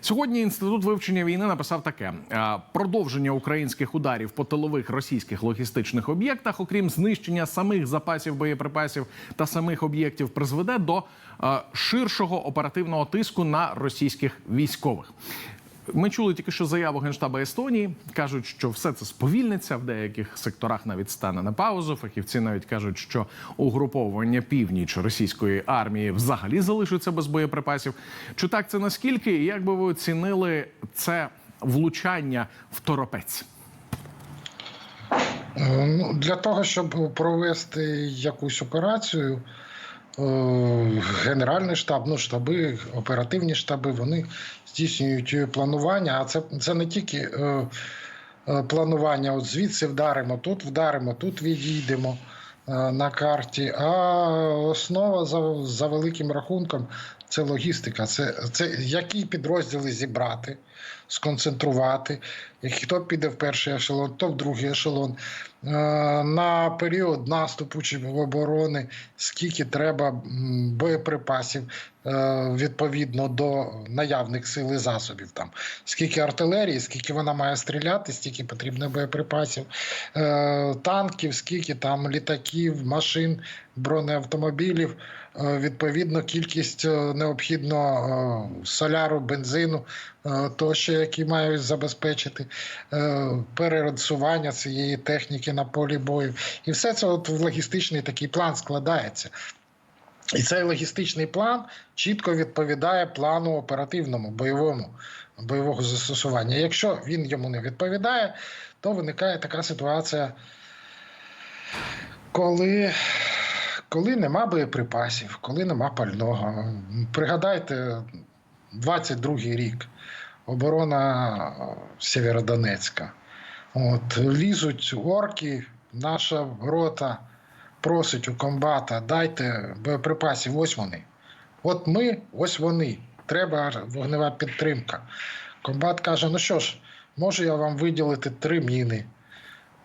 Сьогодні інститут вивчення війни написав таке: Е, продовження українських ударів по тилових російських логістичних об'єктах, окрім знищення самих запасів боєприпасів та самих об'єктів, призведе до е, ширшого оперативного тиску на російських військових. Ми чули тільки що заяву генштабу Естонії. кажуть, що все це сповільниться в деяких секторах. Навіть стане на паузу. Фахівці навіть кажуть, що угруповування північ російської армії взагалі залишиться без боєприпасів. Чи так це наскільки? І як би ви оцінили це влучання в торопець? Е, Ну, для того, щоб провести якусь операцію, Генеральний штаб, ну штаби, оперативні штаби, вони здійснюють планування. А це, це не тільки е, е, планування, от звідси вдаримо, тут вдаримо, тут відійдемо е, на карті. А основа за, за великим рахунком це логістика. Це, це які підрозділи зібрати, сконцентрувати, хто піде в перший ешелон, хто в другий ешелон. Е, На період наступу чи оборони, скільки треба боєприпасів е, відповідно до наявних сил і засобів. Там скільки артилерії, скільки вона має стріляти, стільки потрібно боєприпасів, е, танків, скільки там літаків, машин, бронеавтомобілів. Е, Відповідно, кількість е, необхідного е, соляру, бензину, е, тощо, які мають забезпечити е, перерисування цієї техніки на полі бою. І все це от в логістичний такий план складається. І цей логістичний план чітко відповідає плану оперативному, бойовому, бойового застосування. Якщо він йому не відповідає, то виникає така ситуація, коли, коли нема боєприпасів, коли нема пального. Пригадайте, 22-й рік, оборона Сєвєродонецька. От, лізуть орки, наша рота просить у комбата, дайте боєприпасів, ось вони. От ми, ось вони. Треба вогнева підтримка. Комбат каже: ну що ж, можу я вам виділити три міни.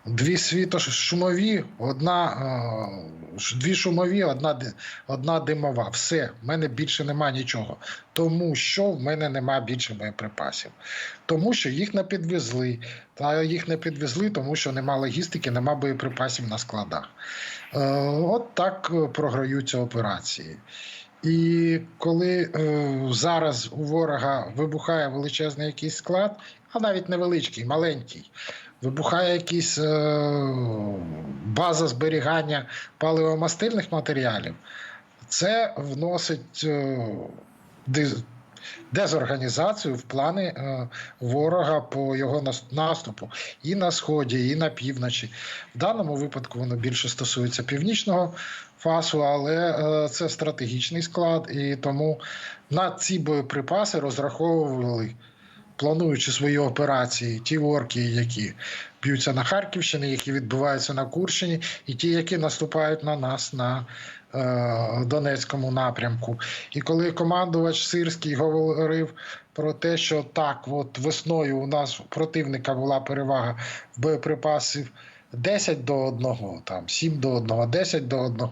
Дві світошумові, одна е, дві шумові, одна, одна димова. Все, в мене більше нема нічого. Тому що в мене нема більше боєприпасів. Тому що їх не підвезли. Та їх не підвезли, тому що нема логістики, нема боєприпасів на складах. Е, От так е, програються операції. І коли е, зараз у ворога вибухає величезний якийсь склад, а навіть невеличкий, маленький, вибухає якийсь е, база зберігання паливомастильних матеріалів, це вносить е, дезорганізацію в плани е, ворога по його наступу і на сході, і на півночі. В даному випадку воно більше стосується північного фасу, але е, це стратегічний склад, і тому на ці боєприпаси розраховували. Плануючи свої операції, ті орки, які б'ються на Харківщині, які відбуваються на Курщині, і ті, які наступають на нас на е, Донецькому напрямку. І коли командувач Сирський говорив про те, що так, от весною у нас противника була перевага в боєприпасів 10 до 1, там 7 до 1, 10 до 1,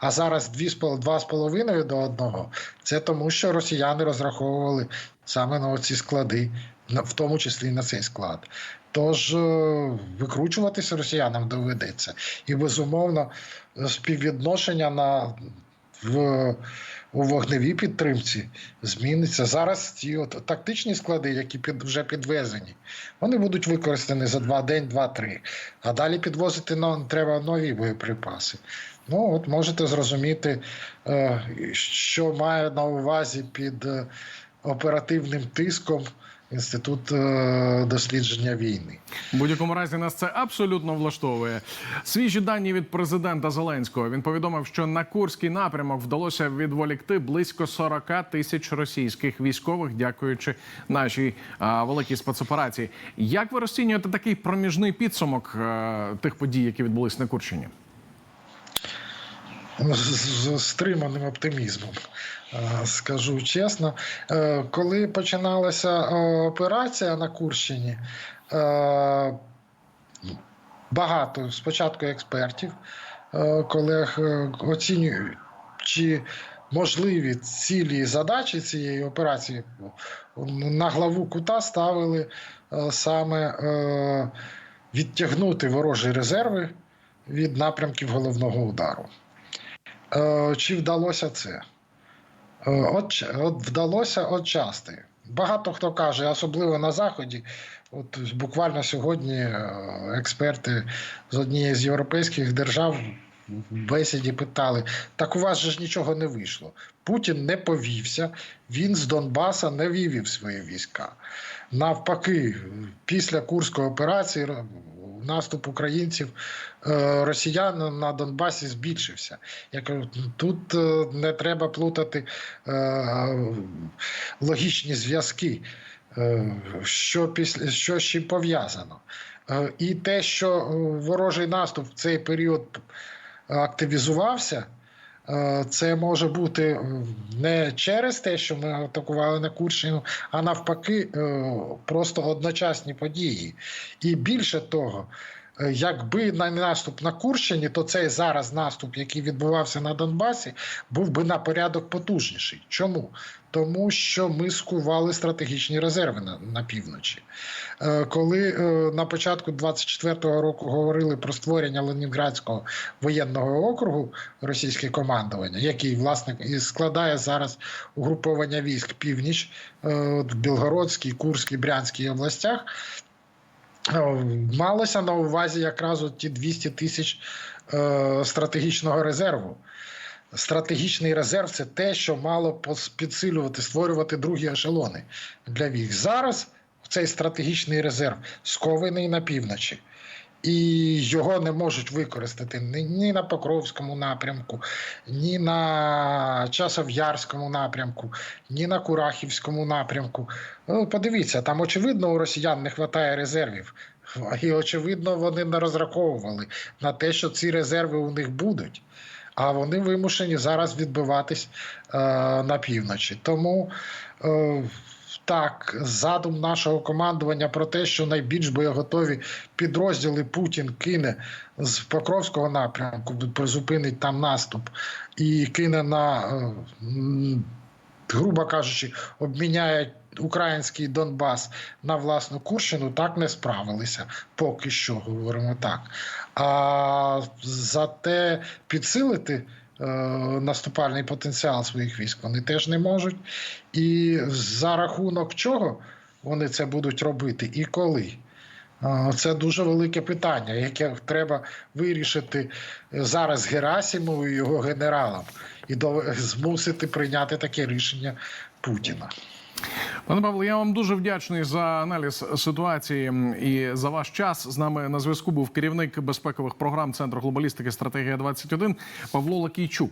а зараз 2,5 до 1, це тому, що росіяни розраховували саме на ці склади, в тому числі і на цей склад. Тож е, викручуватися росіянам доведеться. І безумовно співвідношення на в, у вогневій підтримці зміниться. Зараз ті от тактичні склади, які під, вже підвезені, вони будуть використані за два день, два-три. А далі підвозити нам треба нові боєприпаси. Ну, от можете зрозуміти, е, що має на увазі під е, оперативним тиском Інститут е, дослідження війни. В будь-якому разі нас це абсолютно влаштовує. Свіжі дані від президента Зеленського. Він повідомив, що на Курський напрямок вдалося відволікти близько 40 тисяч російських військових, дякуючи нашій а, великій спецоперації. Як ви розцінюєте такий проміжний підсумок е, тих подій, які відбулись на Курщині? З, стриманим оптимізмом. е, Скажу чесно, Е, коли починалася е, операція на Курщині, багато спочатку експертів, колег е, оцінюють, чи можливі цілі задачі цієї операції на главу кута ставили саме відтягнути ворожі резерви від напрямків головного удару. Е, Чи вдалося це? Е, От, от вдалося отчасти. Багато хто каже, особливо на Заході. От буквально сьогодні е, експерти з однієї з європейських держав в бесіді питали: так у вас же ж нічого не вийшло. Путін не повівся, він з Донбаса не вивів свої війська. Навпаки, після Курської операції наступ українців е, росіян на Донбасі збільшився. Я кажу, тут е, не треба плутати е, логічні зв'язки, що після що з чим пов'язано. І те, що ворожий наступ в цей період активізувався. Е, Це може бути не через те, що ми атакували на Курщину, а навпаки, е, просто одночасні події. І більше того, якби на наступ на Курщині, то цей зараз наступ, який відбувався на Донбасі, був би на порядок потужніший. Чому? Тому що ми скували стратегічні резерви на, на півночі. Е, Коли е, на початку 24-го року говорили про створення Ленінградського воєнного округу російське командування, який власне і складає зараз угруповання військ північ е, в Білгородській, Курській, Брянській областях. Е, Малося на увазі якраз ті 200 тисяч е, стратегічного резерву. Стратегічний резерв це те, що мало підсилювати, створювати другі ешелони для військ. Зараз цей стратегічний резерв скований на півночі. І його не можуть використати ні, на Покровському напрямку, ні на Часов'ярському напрямку, ні на Курахівському напрямку. Ну, подивіться, там очевидно у росіян не вистачає резервів. І очевидно, вони не розраховували на те, що ці резерви у них будуть. А вони вимушені зараз відбиватись е, на півночі. Тому е, так, задум нашого командування про те, що найбільш боєготові підрозділи Путін кине з Покровського напрямку, призупинить там наступ і кине на, е, грубо кажучи, обміняє український Донбас на власну Курщину, так не справилися. Поки що говоримо так. А зате підсилити е, наступальний потенціал своїх військ вони теж не можуть. І за рахунок чого вони це будуть робити і коли? Е, Це дуже велике питання, яке треба вирішити зараз Герасимову і його генералам, і змусити прийняти таке рішення Путіна. Пане Павло, я вам дуже вдячний за аналіз ситуації і за ваш час. З нами на зв'язку був керівник безпекових програм Центру глобалістики стратегія 21 Павло Лакійчук.